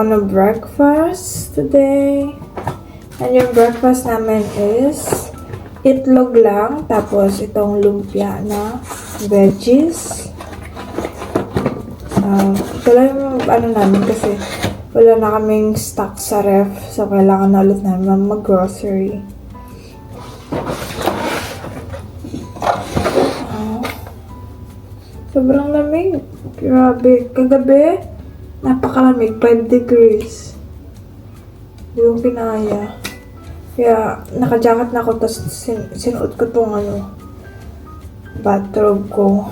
ako ng breakfast today. And yung breakfast namin is itlog lang, tapos itong lumpia na veggies. So, ito lang yung ano namin kasi wala na kaming stock sa ref. So, kailangan na ulit namin mag-grocery. Ah. Sobrang lamig. Grabe. Kagabi, napakalamig. 5 degrees. Hindi ko kinaya. Kaya, naka-jacket na ako, tapos sin sinuot ko tong ano, bathrobe ko.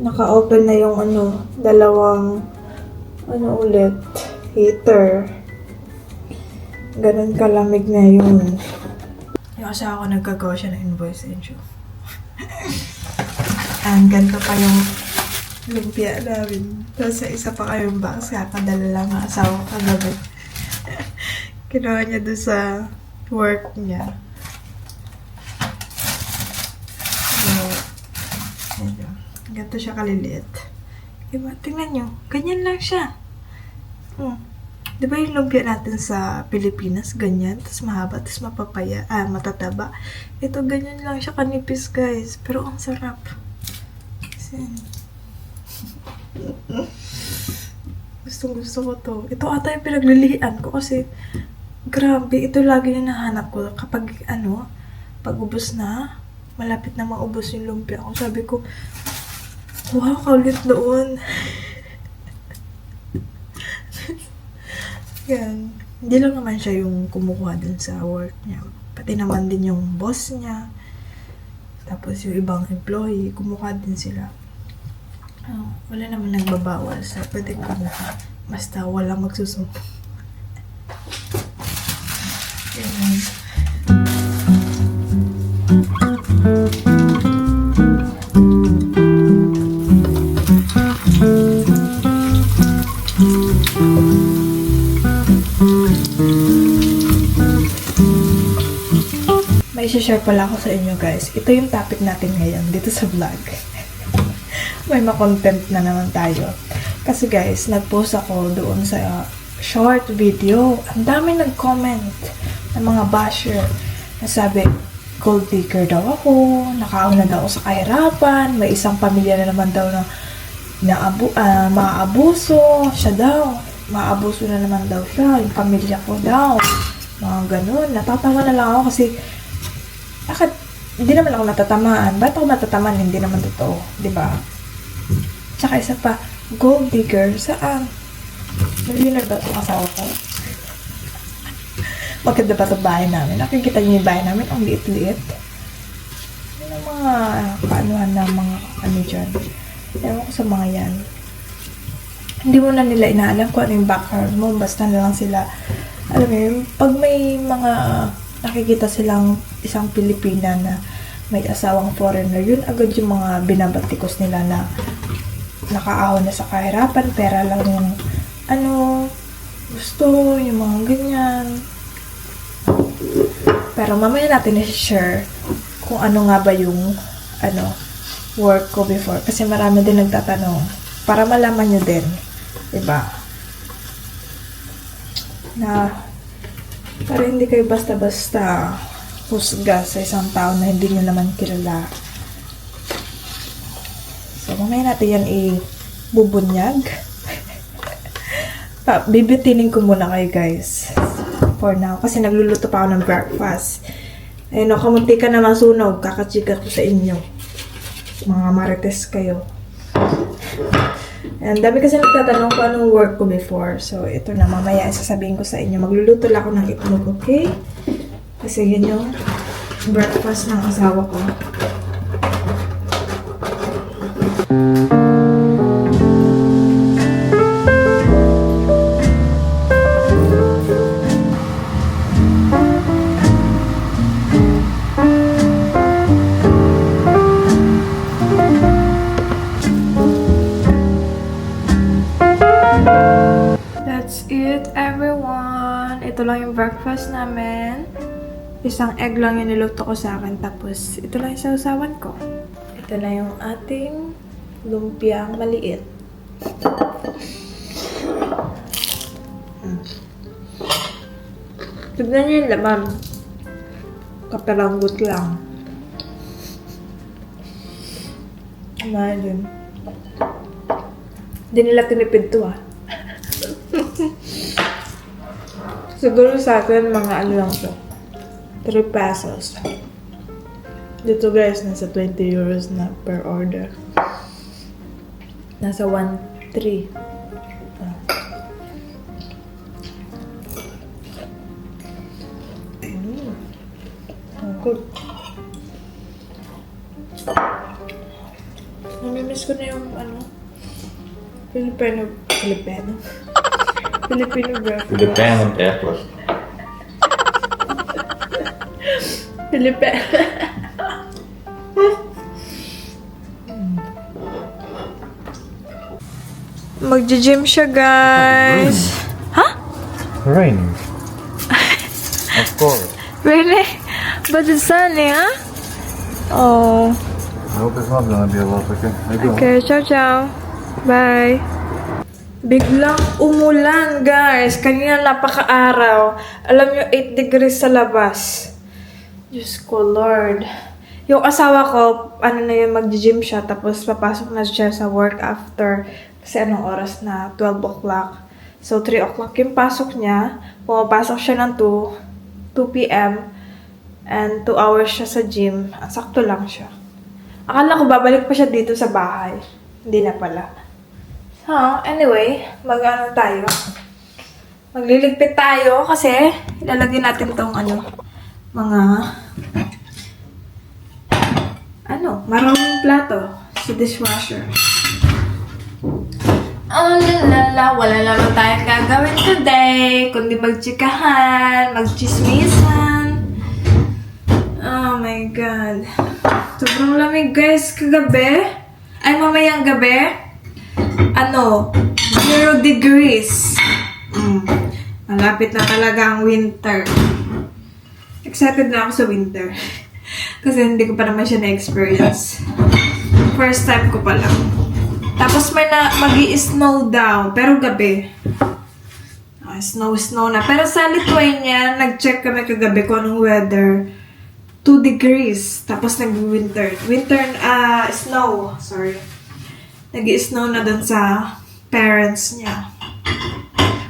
Naka-open na yung ano, dalawang, ano ulit, heater. Ganun kalamig na yun. Yung asawa ko nagkagawa siya ng invoice show. And ganito pa yung lumpia namin. Tapos sa isa pa kayong box, kakadala lang ang asawa ko kagabi. Kinuha niya doon sa work niya. So. Ganito siya kaliliit. Diba? Tingnan nyo. Ganyan lang siya. Hmm. Di ba yung lumpia natin sa Pilipinas, ganyan, tapos mahaba, tapos mapapaya, ah, matataba. Ito, ganyan lang siya kanipis, guys. Pero ang sarap. Kasi, gustong gusto ko to. Ito ata yung pinaglilihan ko kasi, grabe, ito lagi yung nahanap ko. Kapag, ano, pag ubos na, malapit na maubos yung lumpia ko. Sabi ko, wow, kaulit doon. Yan. Hindi lang naman siya yung kumukuha dun sa work niya. Pati naman din yung boss niya. Tapos yung ibang employee, kumukuha din sila. Oh, wala naman nagbabawal sa pwede kumuha. Basta walang magsusumbong. Ganun. May share pala ako sa inyo guys. Ito yung topic natin ngayon dito sa vlog. May ma-content na naman tayo. Kasi guys, nag-post ako doon sa short video. Ang dami nag-comment ng mga basher na sabi, gold digger daw ako, nakauna daw sa kahirapan, may isang pamilya na naman daw na naabu, ah, maabuso, siya daw, maabuso na naman daw siya, yung pamilya ko daw, mga ganun. Natatawa na lang ako kasi bakit hindi naman ako natatamaan? Ba't ako matatamaan? Hindi naman totoo. di ba? Tsaka isa pa, gold digger, saan? Millionaire ba itong asawa ko? Maganda ba itong bahay namin? Nakikita niyo yung bahay namin? Ang liit-liit. Yun ang mga kaanuhan na mga ano dyan. Ewan ko sa mga yan. Hindi mo na nila inaalam kung ano yung background mo. Basta na lang sila, alam mo pag may mga nakikita silang isang Pilipina na may asawang foreigner, yun agad yung mga binabatikos nila na nakaahon na sa kahirapan, pera lang yung ano, gusto, yung mga ganyan. Pero mamaya natin i-share kung ano nga ba yung ano, work ko before. Kasi marami din nagtatanong. Para malaman nyo din. Diba? Na para hindi kayo basta-basta husga sa isang tao na hindi nyo naman kilala. So, mamaya natin yan i-bubunyag. pa, bibitinin ko muna kayo guys. For now. Kasi nagluluto pa ako ng breakfast. Ayun o, kamunti ka na masunog. Kakachika ko sa inyo. Mga marites kayo. And dami kasi nagtatanong kung anong work ko before. So, ito na mamaya sasabihin ko sa inyo. Magluluto lang ako ng itlog, okay? Kasi yun yung breakfast ng asawa ko. That's it, everyone. Ito lang yung breakfast namin. Isang egg lang yung niluto ko sa akin. Tapos, ito lang yung sausawan ko. Ito na yung ating lumpiang maliit. Tignan niyo yung laman. Kaperanggot lang. Imagine. Hindi nila tinipid to ah. Siguro sa akin, mga ano lang to. 3 pesos. Dito guys, nasa 20 euros na per order. Nasa 1.3. Ah. Mm. Ang good. Namimiss ko na yung ano, Filipino, Filipino? Filipino breakfast. Filipijnen breakfast. Filipino. Magja-gym siya, guys. Ha? Raining. of course. Really? But it's sunny, huh? Oh. I hope it's not gonna be a lot, okay? Okay, ciao, ciao. Bye. Biglang umulan, guys. Kanina napaka-araw. Alam nyo, 8 degrees sa labas. Diyos ko, Lord. Yung asawa ko, ano na yun, mag-gym siya. Tapos papasok na siya sa work after. Kasi anong oras na? 12 o'clock. So, 3 o'clock yung pasok niya. Pumapasok siya ng 2. 2 p.m. And 2 hours siya sa gym. At sakto lang siya. Akala ko babalik pa siya dito sa bahay. Hindi na pala. So, anyway, mag-ano tayo. Magliligpit tayo kasi ilalagay natin tong ano, mga ano, maraming plato sa dishwasher. Oh, lalala, wala naman tayong gagawin today, kundi magtsikahan, magchismisan. Oh my God. Sobrang lamig guys kagabi. Ay, mamayang gabi. Ano, zero degrees. Mm. Malapit na talaga ang winter. Excited na ako sa winter. Kasi hindi ko pa naman siya na-experience. First time ko pa lang. Tapos may na mag snow daw, pero gabi. Ah, snow, snow na. Pero sa Lithuania, nag-check kami kagabi kung anong weather. 2 degrees. Tapos nag-winter. Winter, ah, snow. Sorry. Nag-snow na dun sa parents niya.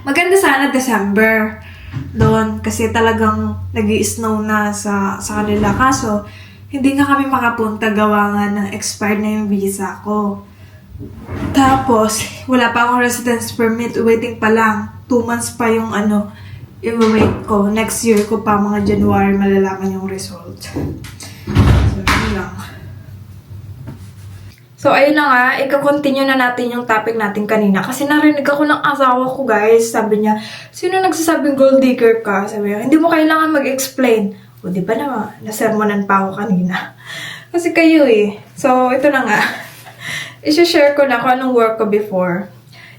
Maganda sana December doon kasi talagang nag snow na sa, sa kanila. Kaso, hindi nga kami makapunta gawa nga ng expired na yung visa ko. Tapos, wala pa akong residence permit. Waiting pa lang. Two months pa yung ano, yung wait ko. Next year ko pa, mga January, malalaman yung result. So, ayun na nga, ikakontinue na natin yung topic natin kanina. Kasi narinig ako ng asawa ko, guys. Sabi niya, sino nagsasabing gold digger ka? Sabi niya, hindi mo kailangan mag-explain. O, di ba naman, nasermonan pa ako kanina. Kasi kayo eh. So, ito na nga. I-share ko na kung anong work ko before.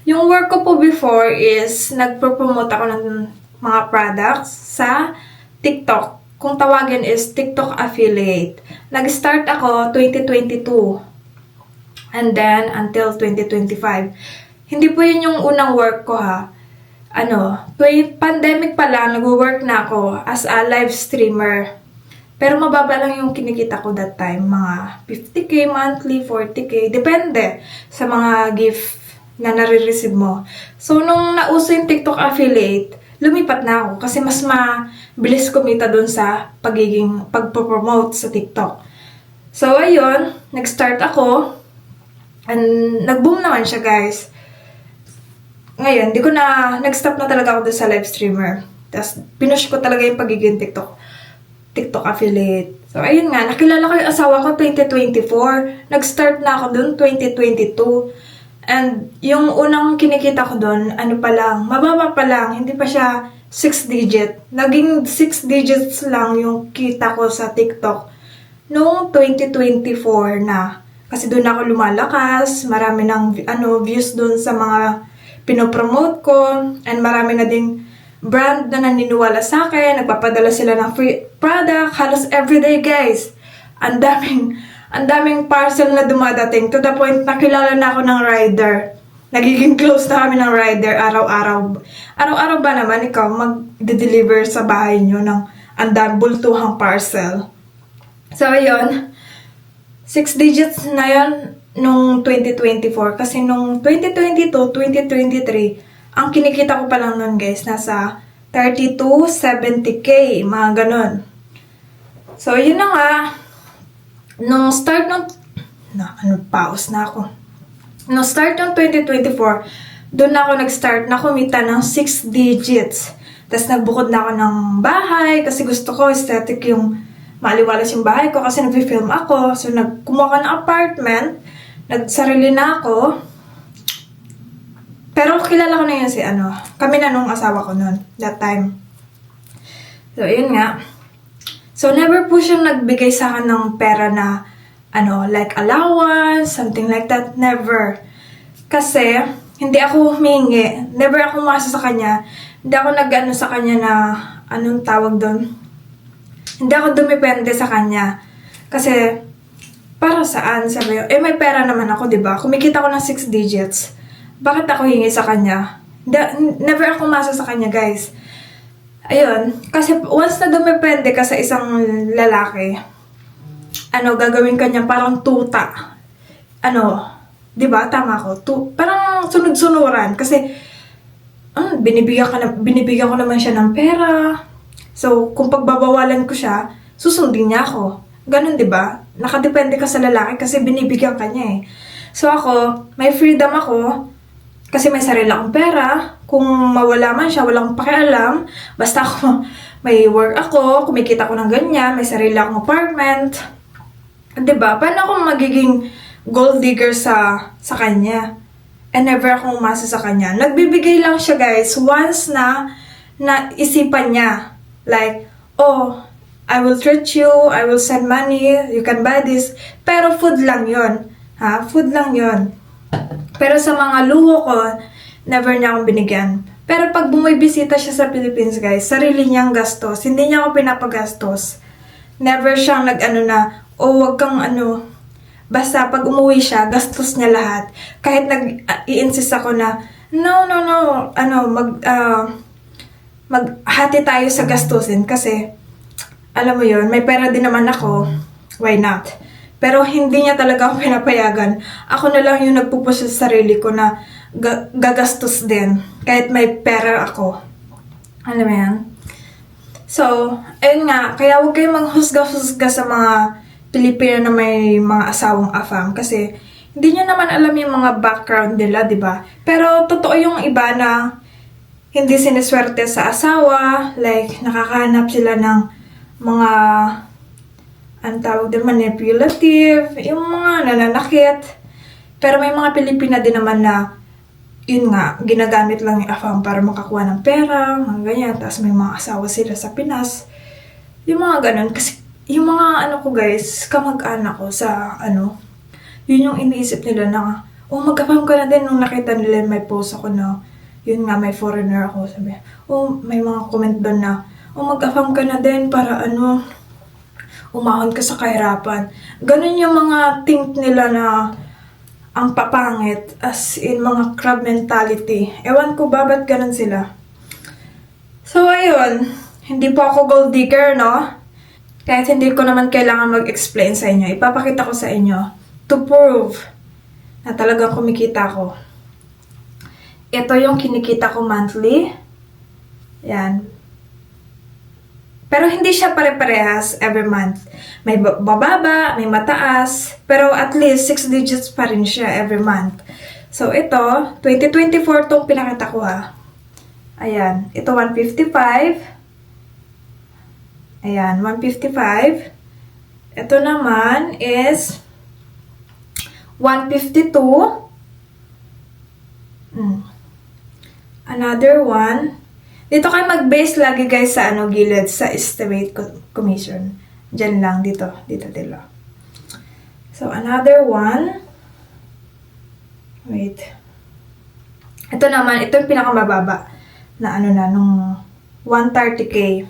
Yung work ko po before is, nagpo-promote ako ng mga products sa TikTok. Kung tawagin is TikTok affiliate. Nag-start ako 2022. And then, until 2025. Hindi po yun yung unang work ko ha. Ano, pandemic pa lang, nag-work na ako as a live streamer. Pero mababa lang yung kinikita ko that time. Mga 50k monthly, 40k. Depende sa mga gift na nare-receive mo. So, nung nauso yung TikTok affiliate, lumipat na ako kasi mas mabilis kumita dun sa pagiging pagpo-promote sa TikTok. So, ayun, nag-start ako. And nag-boom naman siya, guys. Ngayon, di ko na, nag-stop na talaga ako doon sa live streamer. Tapos, pinush ko talaga yung pagiging TikTok, TikTok affiliate. So, ayun nga, nakilala ko yung asawa ko 2024. Nag-start na ako doon 2022. And yung unang kinikita ko doon, ano pa lang, mababa pa lang, hindi pa siya 6 digit. Naging 6 digits lang yung kita ko sa TikTok noong 2024 na. Kasi doon ako lumalakas, marami ng ano, views doon sa mga pinopromote ko, and marami na ding brand na naniniwala sa akin, nagpapadala sila ng free product, halos everyday guys. Ang daming, ang daming parcel na dumadating to the point na kilala na ako ng rider. Nagiging close na kami ng rider araw-araw. Araw-araw ba naman ikaw mag-deliver sa bahay nyo ng andang bultuhang parcel? So, ayun. Six digits na yon nung 2024. Kasi nung 2022, 2023, ang kinikita ko pa lang nun guys, nasa 30 to 70k, mga ganon. So, yun na nga. Nung start ng... Na, ano, pause na ako. Nung start ng 2024, doon na ako nag-start na kumita ng 6 digits. Tapos nagbukod na ako ng bahay kasi gusto ko aesthetic yung maliwalas yung bahay ko kasi nag-film ako. So, nagkumuha ko ng apartment. Nagsarili na ako. Pero kilala ko na yun si ano. Kami na nung asawa ko noon. That time. So, yun nga. So, never po siyang nagbigay sa akin ng pera na, ano, like allowance, something like that. Never. Kasi, hindi ako humingi. Never ako umasa sa kanya. Hindi ako nag-ano sa kanya na, anong tawag doon? Hindi ako dumipende sa kanya. Kasi, para saan? Sabi ko, eh may pera naman ako, di ba? Kumikita ko ng 6 digits. Bakit ako hingi sa kanya? Da- never ako umasa sa kanya, guys. Ayun, kasi once na dumepende ka sa isang lalaki, ano, gagawin ka niya parang tuta. Ano, di ba? Tama ko. Tu parang sunod-sunuran. Kasi, ah, binibigyan, ka na, binibigyan ko naman siya ng pera. So, kung pagbabawalan ko siya, susundin niya ako. Ganun, di ba? Nakadepende ka sa lalaki kasi binibigyan ka niya eh. So, ako, may freedom ako kasi may sarili akong pera. Kung mawala man siya, walang pakialam. Basta ako, may work ako, kumikita ko ng ganyan, may sarili akong apartment. 'Di ba? Paano ako magiging gold digger sa sa kanya? And never akong umasa sa kanya. Nagbibigay lang siya, guys, once na na niya. Like, oh, I will treat you, I will send money, you can buy this. Pero food lang yon Ha? Food lang yon Pero sa mga luho ko, never niya akong binigyan. Pero pag bumibisita siya sa Philippines, guys, sarili niyang gastos. Hindi niya ako pinapagastos. Never siyang nag-ano na, o wag kang ano, basta pag umuwi siya, gastos niya lahat. Kahit nag-i-insist ako na, no, no, no, ano, mag, ah, maghati tayo sa gastusin kasi, alam mo yon may pera din naman ako, why not? Pero hindi niya talaga ako pinapayagan. Ako na lang yung nagpupush sa sarili ko na ga- gagastos din. Kahit may pera ako. Alam mo yan? So, ayun nga. Kaya huwag kayong manghusga-husga sa mga Pilipino na may mga asawang afam. Kasi, hindi nyo naman alam yung mga background nila, di ba? Pero, totoo yung iba na hindi siniswerte sa asawa. Like, nakakahanap sila ng mga ang tawag din manipulative, yung mga nananakit. Pero may mga Pilipina din naman na, yun nga, ginagamit lang yung afam para makakuha ng pera, mga ganyan. Tapos may mga asawa sila sa Pinas. Yung mga ganun. Kasi yung mga ano ko guys, kamag-anak ko sa ano, yun yung iniisip nila na, oh mag-afam ka na din nung nakita nila may post ako na, yun nga, may foreigner ako. Sabi, oh, may mga comment doon na, oh mag-afam ka na din para ano, umahon ka sa kahirapan. Ganun yung mga think nila na ang papangit as in mga crab mentality. Ewan ko ba ba't ganun sila. So, ayun. Hindi po ako gold digger, no? Kahit hindi ko naman kailangan mag-explain sa inyo. Ipapakita ko sa inyo to prove na talagang kumikita ko. Ito yung kinikita ko monthly. Yan. Pero hindi siya pare-parehas every month. May ba- bababa, may mataas, pero at least 6 digits pa rin siya every month. So ito, 2024 tong pinakita ko ha. Ayan, ito 155. Ayan, 155. Ito naman is 152. Hmm. Another one, dito kayo mag-base lagi guys sa ano gilid sa estimate co- commission. Diyan lang dito, dito dito. So another one. Wait. Ito naman, ito yung pinakamababa na ano na nung 130k.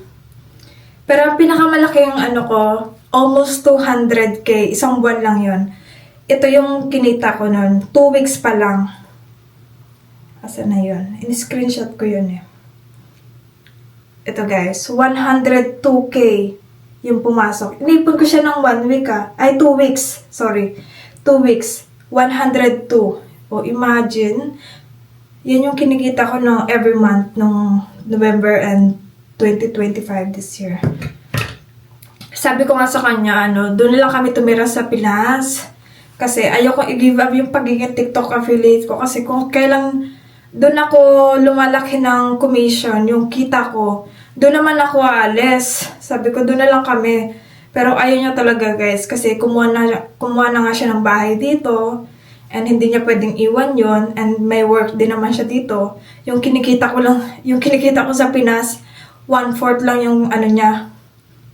Pero ang pinakamalaki yung ano ko, almost 200k. Isang buwan lang yon. Ito yung kinita ko nun. Two weeks pa lang. Asa na yun? In-screenshot ko yun eh. Ito guys, 102k yung pumasok. Inipon ko siya ng one week ah. Ay, two weeks. Sorry. Two weeks. 102. O imagine, yan yung kinikita ko no every month nung November and 2025 this year. Sabi ko nga sa kanya, ano, doon lang kami tumira sa Pinas. Kasi ayoko i-give up yung pagiging TikTok affiliate ko. Kasi kung kailan doon ako lumalaki ng commission, yung kita ko, doon naman ako aalis. Sabi ko, doon na lang kami. Pero ayaw niya talaga guys, kasi kumuha na, kumuha na nga siya ng bahay dito. And hindi niya pwedeng iwan yon And may work din naman siya dito. Yung kinikita ko lang, yung kinikita ko sa Pinas, one-fourth lang yung ano niya,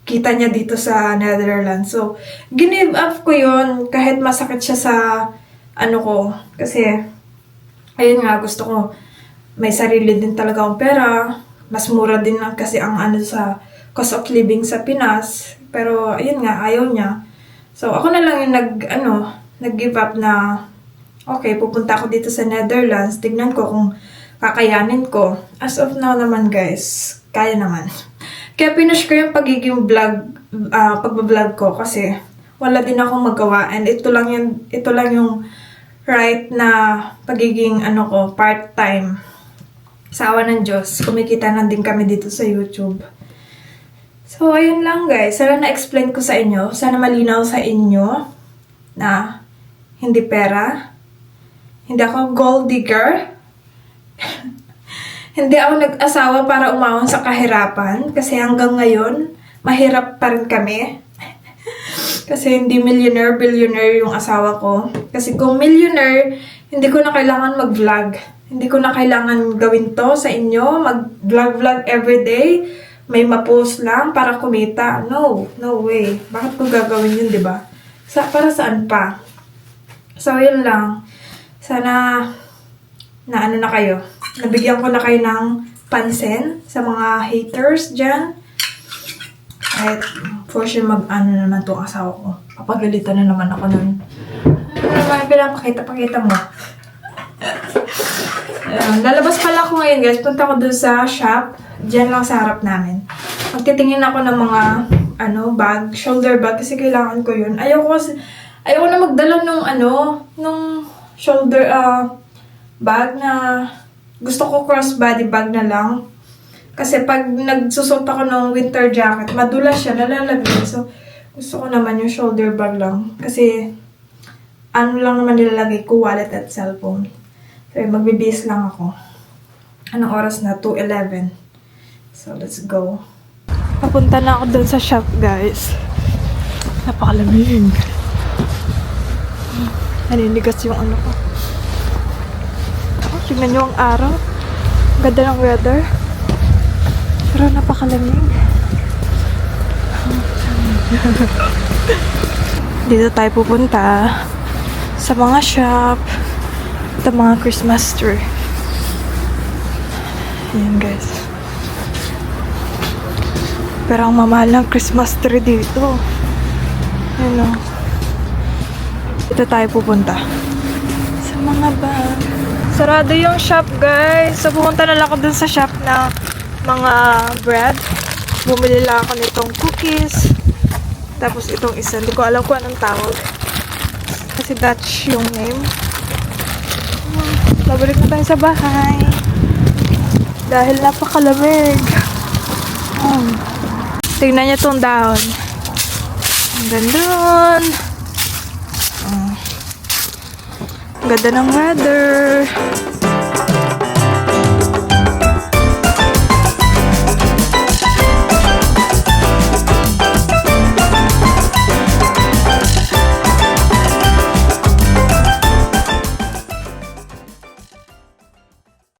kita niya dito sa Netherlands. So, give up ko yon kahit masakit siya sa ano ko. Kasi, ayun nga, gusto ko may sarili din talaga akong pera. Mas mura din lang kasi ang ano sa cost of living sa Pinas. Pero, ayun nga, ayaw niya. So, ako na lang yung nag, ano, nag-give up na, okay, pupunta ako dito sa Netherlands. Tignan ko kung kakayanin ko. As of now naman, guys, kaya naman. Kaya pinush ko yung pagiging vlog, ah pagbablog ko kasi wala din akong magawa and ito lang yung, ito lang yung right na pagiging ano ko, part-time. Sa awa ng Diyos, kumikita na din kami dito sa YouTube. So, ayun lang guys. Sana na-explain ko sa inyo. Sana malinaw sa inyo na hindi pera. Hindi ako gold digger. hindi ako nag-asawa para umahon sa kahirapan. Kasi hanggang ngayon, mahirap pa rin kami. Kasi hindi millionaire, billionaire yung asawa ko. Kasi kung millionaire, hindi ko na kailangan mag-vlog. Hindi ko na kailangan gawin to sa inyo, mag-vlog-vlog everyday. May ma-post lang para kumita. No, no way. Bakit ko gagawin yun, di ba? Sa, para saan pa? So, yun lang. Sana na ano na kayo. Nabigyan ko na kayo ng pansin sa mga haters dyan. Kahit for sure mag-ano naman itong asawa ko. Papagalitan na naman ako nun. Ano naman, pinapakita-pakita mo. Ayun, lalabas pala ako ngayon guys. Punta ko dun sa shop. Diyan lang sa harap namin. Magtitingin ako ng mga ano, bag, shoulder bag kasi kailangan ko yun. Ayaw ko kasi, ayaw na magdala nung ano, nung shoulder ah bag na gusto ko crossbody bag na lang. Kasi pag nagsusot ako ng winter jacket, madulas siya, nalalagay. So, gusto ko naman yung shoulder bag lang. Kasi, ano lang naman nilalagay ko, wallet at cellphone. So, magbibis lang ako. Anong oras na? 2.11. So, let's go. Papunta na ako dun sa shop, guys. Napakalamig. Naninigas yung ano ko. Oh, tignan nyo ang araw. Ganda ng weather. Pero napakalamig. Dito tayo pupunta sa mga shop. Ito mga Christmas tree. Ayan guys. Pero ang mamahal ng Christmas tree dito. Ayan o. Dito tayo pupunta. Sa mga bag. Sarado yung shop guys. So pupunta na lang ako dun sa shop na mga bread. Bumili lang ako nitong cookies. Tapos itong isa. Hindi ko alam kung anong tawag. Kasi Dutch yung name. Babalik na tayo sa bahay. Dahil napakalamig. Um, tignan niyo tong dahon. Ang ganda nun. Um, ganda ng weather.